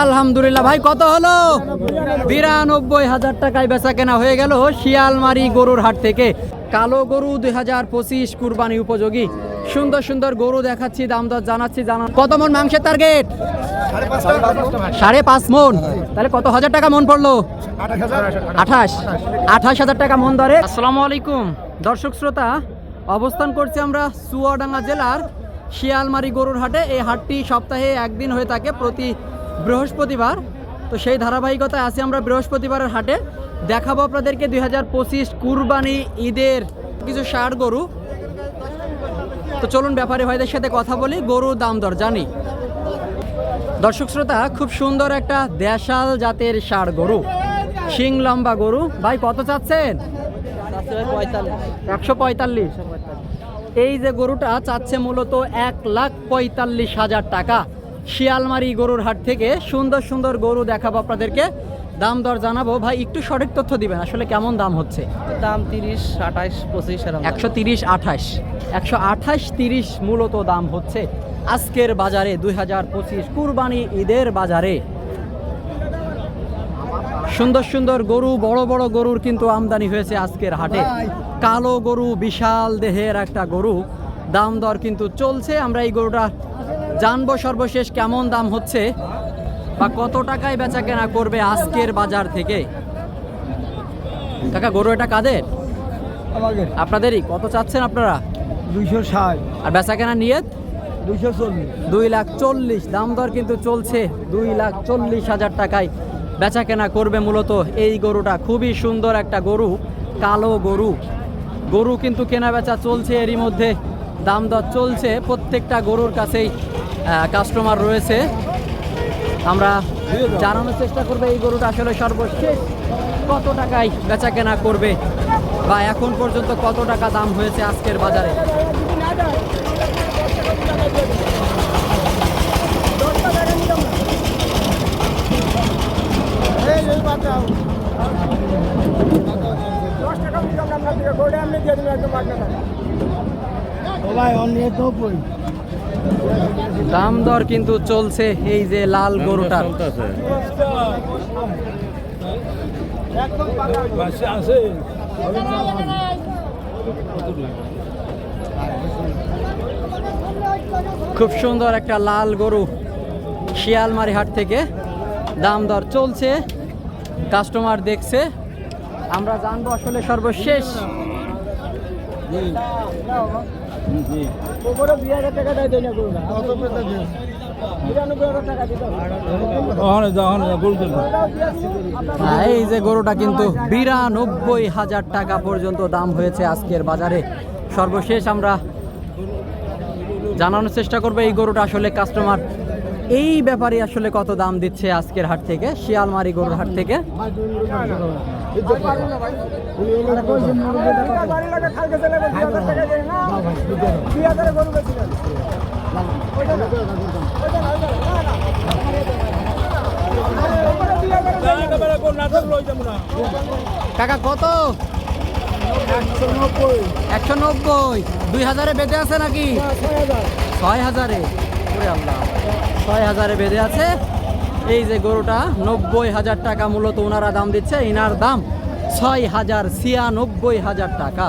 আলহামদুলিল্লাহ, ভাই কত হলো? বিরানব্বই হাজার টাকায় বেচা কেনা হয়ে গেল শিয়ালমারি গরুর হাট থেকে। কালো গরু দুই হাজার পঁচিশ কুরবানি উপযোগী। সুন্দর সুন্দর গরু দেখাচ্ছি, দাম দর জানাচ্ছি জানা কত মন মাংসের টার্গেট সাড়ে পাঁচ মন। তাহলে কত হাজার টাকা মন পড়ল? আঠাশ। আঠাশ হাজার টাকা মন দরে। আসসালামু আলাইকুম। দর্শক শ্রোতা, অবস্থান করছি আমরা চুয়াডাঙ্গা জেলার শিয়ালমারি গরুর হাটে এই হাটটি সপ্তাহে একদিন হয়ে থাকে প্রতি বৃহস্পতিবার। তো সেই ধারাবাহিকতায় আছি আমরা বৃহস্পতিবারের হাটে। দেখাবো আপনাদেরকে দুই হাজার পঁচিশ কুরবানি ঈদের কিছু ষাট গরু। তো চলুন ব্যাপারী ভাইদের সাথে কথা বলি গরুর দাম দর জানি। দর্শক শ্রোতা খুব সুন্দর একটা দেশাল জাতের ষাড় গরু। শিং লম্বা গরু। ভাই কত চাচ্ছেন? একশো পঁয়তাল্লিশ। এই যে গরুটা চাচ্ছে মূলত এক লাখ পঁয়তাল্লিশ হাজার টাকা। শিয়ালমারি গরুর হাট থেকে সুন্দর সুন্দর গরু দেখাবো আপনাদেরকে। দাম দর জানাব। ভাই একটু সঠিক তথ্য দিবেন আসলে কেমন দাম হচ্ছে? দাম তিরিশ আঠাইশ পঁচিশ একশো তিরিশ আঠাশ। একশো আঠাশ তিরিশ মূলত দাম হচ্ছে আজকের বাজারে দুই হাজার পঁচিশ। কুরবানি ঈদের বাজারে। সুন্দর সুন্দর গরু বড় বড় গরুর কিন্তু আমদানি হয়েছে আজকের হাটে। কালো গরু বিশাল দেহের একটা গরু। দাম দর কিন্তু চলছে। আমরা এই গরুটা জানব সর্বশেষ কেমন দাম হচ্ছে বা কত টাকায় বেচা কেনা করবে আজকের বাজার থেকে। কাকা গরু এটা কাদের? আপনাদেরই? কত চাচ্ছেন আপনারা? দুইশো ষাট। আর বেচা কেনা নিয়ে দুইশো চল্লিশ। দুই লাখ চল্লিশ। দাম দর কিন্তু চলছে দুই লাখ চল্লিশ হাজার টাকায়। বেচা কেনা করবে মূলত এই গরুটা। খুবই সুন্দর একটা গরু, কালো গরু। গরু কিন্তু কেনা বেচা চলছে এরই মধ্যে, দাম দর চলছে প্রত্যেকটা গরুর কাছেই কাস্টমার রয়েছে। আমরা জানানোর চেষ্টা করব এই গরুটা আসলে সর্বশেষ কত টাকায় বেচা কেনা করবে বা এখন পর্যন্ত কত টাকা দাম হয়েছে আজকের বাজারে ভাই অন্য নব্বই দাম দর কিন্তু চলছে এই যে লাল গরুটার। আছে। খুব সুন্দর একটা লাল গরু শিয়ালমারি হাট থেকে দাম দর চলছে। কাস্টমার দেখছে আমরা জানব আসলে সর্বশেষ। হ্যাঁ, এই যে গরুটা কিন্তু বিরানব্বই হাজার টাকা পর্যন্ত দাম হয়েছে আজকের বাজারে। সর্বশেষ আমরা জানানোর চেষ্টা করব এই গরুটা আসলে কাস্টমার এই ব্যাপারে আসলে কত দাম দিচ্ছে আজকের হাট থেকে? শিয়ালমারি গরুর হাট থেকে? কাকা, কত? একশো নব্বই। দুই হাজারে বেঁচে আছে নাকি? ছয় হাজারে। আল্লাহ। ছয় হাজারে বেঁধে আছে। এই যে গরুটা, নব্বই হাজার টাকা মূলত ওনারা দাম দিচ্ছে। এনার দাম ছয় হাজার ছিয়ানব্বই হাজার টাকা।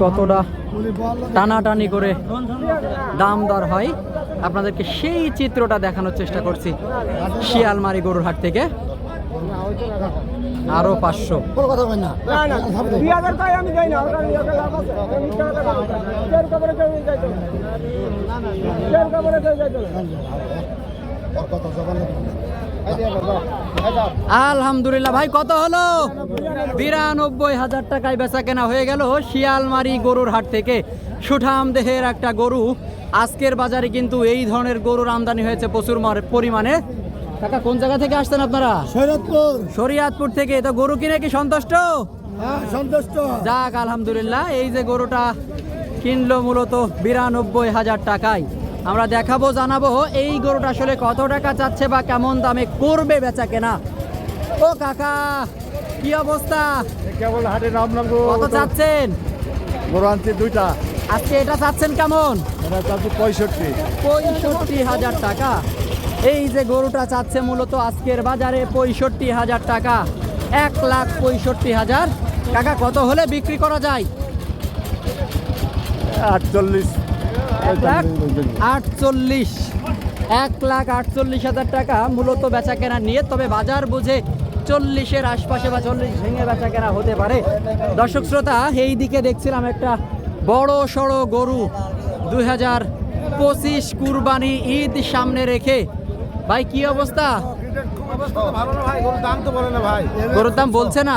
কতটা টানাটানি করে দাম দর হয় আপনাদেরকে সেই চিত্রটা দেখানোর চেষ্টা করছি শিয়ালমারি গরুর হাট থেকে আরও পাঁচশো কথা আলহামদুলিল্লাহ ভাই কত হলো? বিরানব্বই হাজার টাকায় বেচা কেনা হয়ে গেল শিয়ালমারি গরুর হাট থেকে। সুঠাম দেহের একটা গরু আজকের বাজারে কিন্তু এই ধরনের গরুর আমদানি হয়েছে প্রচুর পরিমাণে। কাকা কোন জায়গা থেকে আসছেন আপনারা? শরৎপুর শরিয়াতপুর থেকে। তো গরু কিনে কি সন্তুষ্ট? হ্যাঁ সন্তুষ্ট। যাক আলহামদুলিল্লাহ এই যে গরুটা কিনলো মূলত বিরানব্বই হাজার টাকায়। আমরা দেখাবো জানাব এই গরুটা আসলে কত টাকা চাচ্ছে বা কেমন দামে করবে বেচা কেনা? ও কাকা কি অবস্থা? কেবল হাটে নাম নাম কত চাচ্ছেন? গরু আনছি দুইটা। আজকে এটা চাচ্ছেন কেমন? এটা চাচ্ছি পঁয়ষট্টি। পঁয়ষট্টি হাজার টাকা। এই যে গরুটা চাচ্ছে মূলত আজকের বাজারে পঁয়ষট্টি হাজার টাকা। এক লাখ পঁয়ষট্টি হাজার। টাকা কত হলে বিক্রি করা যায়? আটচল্লিশ। এক লাখ আটচল্লিশ এক লাখ আটচল্লিশ হাজার টাকা মূলত বেচা কেনা নিয়ে তবে বাজার বুঝে চল্লিশের আশপাশে বা চল্লিশ ভেঙে বেচা কেনা হতে পারে। দর্শক শ্রোতা এই দিকে দেখছিলাম একটা বড় সড়ো গরু দুই হাজার পঁচিশ কুরবানি ঈদ সামনে রেখে। ভাই কি অবস্থা? গরুর দাম বলছে না?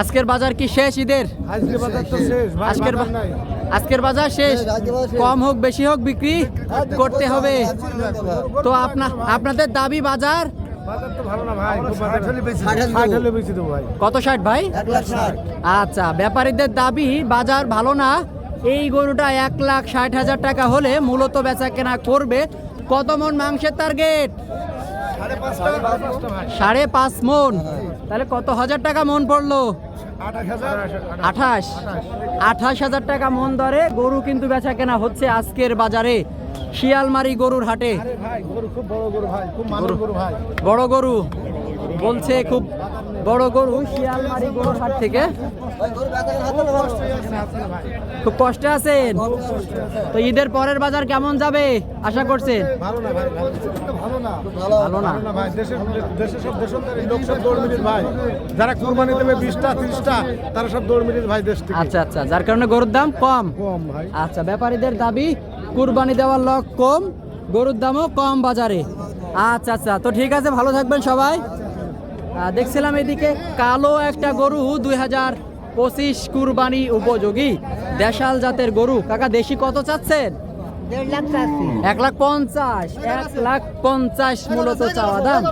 আজকের বাজার কি শেষ ঈদের? আজকে বাজার তো শেষ আজকের আজকের বাজার শেষ। কম হোক বেশি হোক বিক্রি করতে হবে। তো আপনা আপনাদের দাবি বাজার বাজার তো ভালো না ভাই খুব বাজার। ষাট হলে বেশি দেবো। ভাই। কত ষাট ভাই? আচ্ছা ব্যাপারীদের দাবি বাজার ভালো না। এই গরুটা এক লাখ ষাট হাজার টাকা হলে মূলত বেচা কেনা করবে কত মন মাংসের টার্গেট। সাড়ে পাঁচ মন। তাহলে কত হাজার টাকা মন পড়ল? আঠাশ আঠাশ। হাজার টাকা মন দরে গরু কিন্তু বেচা কেনা হচ্ছে আজকের বাজারে। শিয়ালমারি গরুর হাটে। বড় গরু। বলছে খুব বড় গরু শিয়ালমারি গরুর হাট থেকে। খুব কষ্টে আছেন? তো ঈদের পরের বাজার কেমন যাবে? আশা করছেন? ভালো না যারা কুরবানি দেবে বিশটা তিরিশটা তারা সব দৌড় মিনিট ভাই দেশ আচ্ছা আচ্ছা। যার কারণে গরুর দাম কম? কম ভাই। আচ্ছা ব্যাপারীদের দাবি কুরবানি দেওয়ার লক কম গরুর দামও কম বাজারে। আচ্ছা আচ্ছা। তো ঠিক আছে ভালো থাকবেন সবাই। দেখছিলাম এদিকে কালো একটা গরু দুই হাজার পঁচিশ কুরবানি উপযোগী। দেশাল জাতের গরু। কাকা দেশি কত চাচ্ছেন? এক লাখ পঞ্চাশ। এক লাখ পঞ্চাশ মূলত চাওয়া দাম।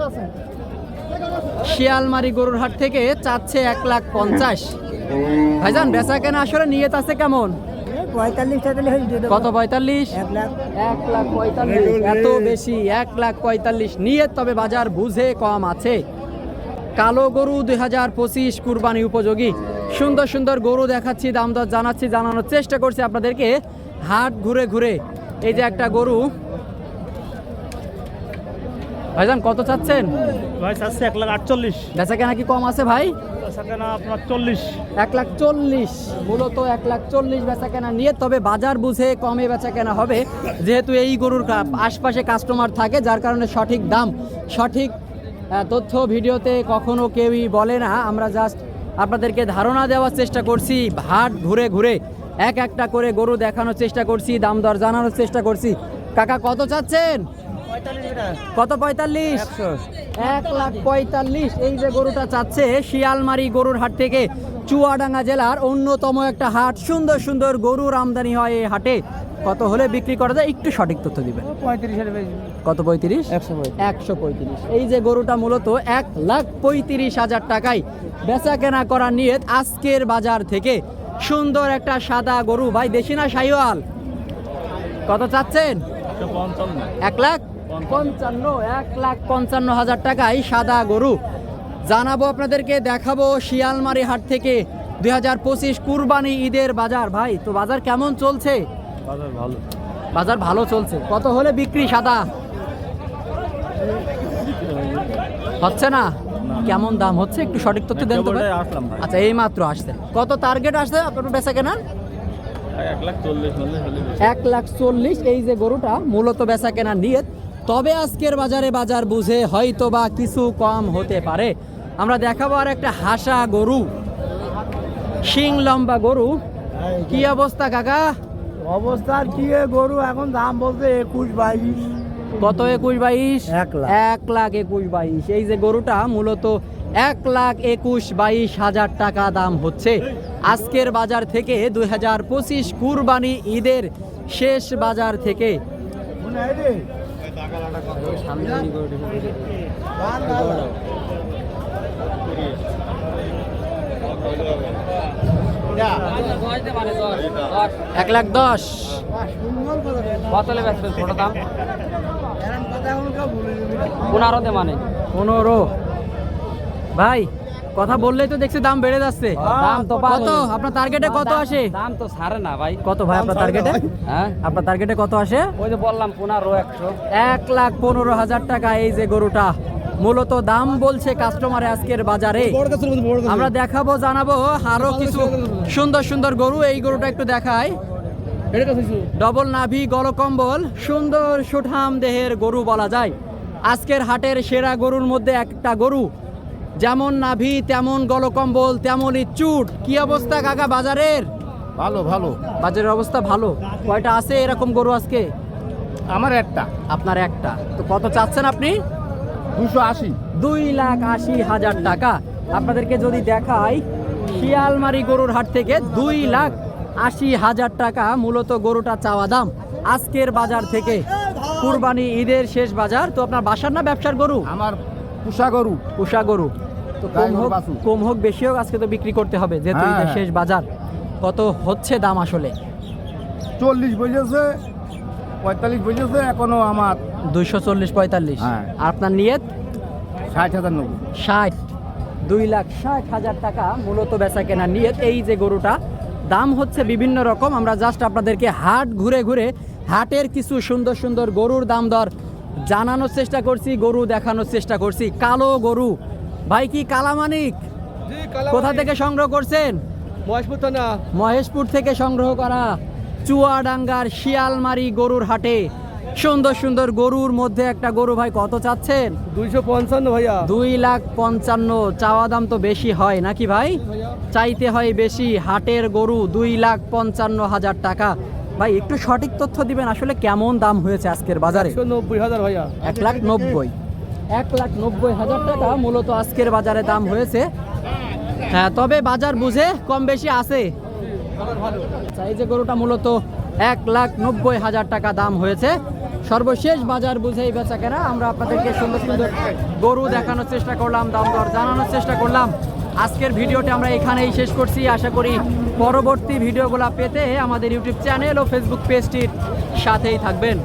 শিয়ালমারি গরুর হাট থেকে চাচ্ছে এক লাখ পঞ্চাশ। ভাইজান বেচা কেনা আসলে নিয়ত আছে কেমন। কত পঁয়তাল্লিশ? এক লাখ। পঁয়তাল্লিশ। এত বেশি এক লাখ পঁয়তাল্লিশ। নিয়ে তবে বাজার বুঝে কম আছে। কালো গরু দুই হাজার পঁচিশ কুরবানি উপযোগী। সুন্দর সুন্দর গরু দেখাচ্ছি দাম দর জানাচ্ছি জানানোর চেষ্টা করছি আপনাদেরকে। হাট ঘুরে ঘুরে। এই যে একটা গরু। ভাইজান কত চাচ্ছেন? ভাই চাচ্ছে এক লাখ আটচল্লিশ। বেচা কেনা কি কম আছে ভাই? আপনার চল্লিশ। এক লাখ চল্লিশ। মূলত এক লাখ চল্লিশ বেচা কেনা নিয়ে তবে বাজার বুঝে কমে বেচা কেনা হবে। যেহেতু এই গরুর আশপাশে কাস্টমার থাকে যার কারণে সঠিক দাম সঠিক তথ্য ভিডিওতে কখনো কেউই বলে না। আমরা জাস্ট আপনাদেরকে ধারণা দেওয়ার চেষ্টা করছি, হাট ঘুরে ঘুরে এক একটা করে গরু দেখানোর চেষ্টা করছি, দাম দর জানানোর চেষ্টা করছি। কাকা, কত চাচ্ছেন? কত পঁয়তাল্লিশ? এক লাখ পঁয়তাল্লিশ। এই যে গরুটা চাচ্ছে, শিয়ালমারি গরুর হাট থেকে চুয়াডাঙ্গা জেলার অন্যতম একটা হাট। সুন্দর সুন্দর গরুর আমদানি হয় এই হাটে। কত হলে বিক্রি করা যায়? একটু সঠিক তথ্য দিবেন। কত পঁয়ত্রিশ? একশো পঁয়ত্রিশ। এই যে গরুটা মূলত এক লাখ পঁয়ত্রিশ হাজার টাকায় বেচা কেনা করার নিয়ে আজকের বাজার থেকে সুন্দর একটা সাদা গরু। ভাই দেশি না সাইওয়াল কত চাচ্ছেন? এক লাখ পঞ্চান্ন এক লাখ পঞ্চান্ন হাজার টাকায় সাদা গরু। জানাব আপনাদেরকে দেখাবো শিয়ালমারি হাট থেকে দুই হাজার পঁচিশ কুরবানি ঈদের বাজার। ভাই তো বাজার কেমন চলছে? বাজার ভালো। বাজার ভালো চলছে। কত হলে বিক্রি সাদা? হচ্ছে না? কেমন দাম হচ্ছে? একটু সঠিক তথ্য দেন তো ভাই। আচ্ছা এই মাত্র আসছেন কত টার্গেট আসছে আপনার বেচা কেনার? এক লাখ চল্লিশ। এক লাখ এই যে গরুটা মূলত বেচা কেনার নিয়ত। তবে আজকের বাজারে বাজার বুঝে হয়তো বা কিছু কম হতে পারে। আমরা দেখাবো আর একটা হাসা গরু। শিং লম্বা গরু। কি অবস্থা কাকা? অবস্থার কি গরু? এখন দাম বলতে একুশ বাইশ। কত একুশ বাইশ? এক লাখ। এক লাখ একুশ বাইশ। এই যে গরুটা মূলত এক লাখ একুশ বাইশ হাজার টাকা দাম হচ্ছে। আজকের বাজার থেকে দুই হাজার পঁচিশ কুরবানি ঈদের শেষ বাজার থেকে। এক লাখ দশ। কতলে বেচবেন ছোট দাম। পনেরোতে মানে। পনেরো। ভাই কথা বললেই তো দেখছি দাম বেড়ে যাচ্ছে। দাম তো কত? আপনার টার্গেটে কত আসে? দাম তো ছাড়ে না ভাই। কত ভাই আপনার টার্গেটে হ্যাঁ? আপনার টার্গেটে কত আসে? ওই যে বললাম পনেরো একশো। এক লাখ পনেরো হাজার টাকা এই যে গরুটা। মূলত দাম বলছে কাস্টমার আজকের বাজারে। আমরা দেখাবো জানাব আরও কিছু সুন্দর সুন্দর গরু এই গরুটা একটু দেখায় ডবল নাভি গলকম্বল সুন্দর সুঠাম দেহের গরু বলা যায়। আজকের হাটের সেরা গরুর মধ্যে একটা গরু। যেমন নাভি তেমন গলকম্বল তেমনই চুট। কি অবস্থা কাকা বাজারের? ভালো ভালো। বাজারের অবস্থা ভালো। কয়টা আছে এরকম গরু আজকে? আমার একটা। আপনার একটা। তো কত চাচ্ছেন আপনি? দুশো আশি। দুই লাখ আশি হাজার টাকা। আপনাদেরকে যদি দেখাই শিয়ালমারি গরুর হাট থেকে দুই লাখ আশি হাজার টাকা মূলত গরুটা চাওয়া দাম। আজকের বাজার থেকে কুরবানি ঈদের শেষ বাজার। তো আপনার বাসার না ব্যবসার গরু? আমার পুষা গরু। পোষা গরু। তো কম হোক কম হোক বেশি হোক আজকে তো বিক্রি করতে হবে যেহেতু হ্যাঁ, ঈদের হ্যাঁ। শেষ বাজার। কত হচ্ছে দাম আসলে? চল্লিশ বলেছে পঁয়তাল্লিশ বলেছে এখনও আমার দুইশো চল্লিশ পঁয়তাল্লিশ। হ্যাঁ। আপনার নিয়ত? ষাট হাজার নব্বই। ষাট। দুই লাখ ষাট হাজার টাকা মূলত বেচা কেনা নিয়ে এই যে গরুটা দাম হচ্ছে বিভিন্ন রকম। আমরা জাস্ট আপনাদেরকে হাট ঘুরে ঘুরে হাটের কিছু সুন্দর সুন্দর গরুর দাম দর জানানোর চেষ্টা করছি গরু দেখানোর চেষ্টা করছি। কালো গরু। ভাই কি কালামানিক কোথা থেকে সংগ্রহ করছেন? মহেশপুর না মহেশপুর থেকে সংগ্রহ করা চুয়াডাঙ্গার শিয়ালমারি গরুর হাটে। সুন্দর সুন্দর গরুর মধ্যে একটা গরু ভাই কত চাচ্ছেন? দুইশো পঞ্চান্ন ভাইয়া। দুই লাখ পঞ্চান্ন চাওয়া দাম তো বেশি হয় নাকি ভাই? চাইতে হয় বেশি হাটের গরু দুই লাখ পঞ্চান্ন হাজার টাকা। ভাই একটু সঠিক তথ্য দিবেন আসলে কেমন দাম হয়েছে আজকের বাজারে? নব্বই হাজার ভাইয়া। এক লাখ নব্বই। এক লাখ নব্বই হাজার টাকা মূলত আজকের বাজারে দাম হয়েছে। হ্যাঁ তবে বাজার বুঝে কম বেশি আছে। আচ্ছা, এই যে গরুটা মূলত এক লাখ নব্বই হাজার টাকা দাম হয়েছে। সর্বশেষ বাজার বুঝেই বেচা কেনা আমরা আপনাদেরকে সুন্দর সুন্দর গরু দেখানোর চেষ্টা করলাম, দাম দর জানানোর চেষ্টা করলাম। আজকের ভিডিওটি আমরা এখানেই শেষ করছি। আশা করি পরবর্তী ভিডিওগুলো পেতে আমাদের ইউটিউব চ্যানেল ও ফেসবুক পেজটির সাথেই থাকবেন।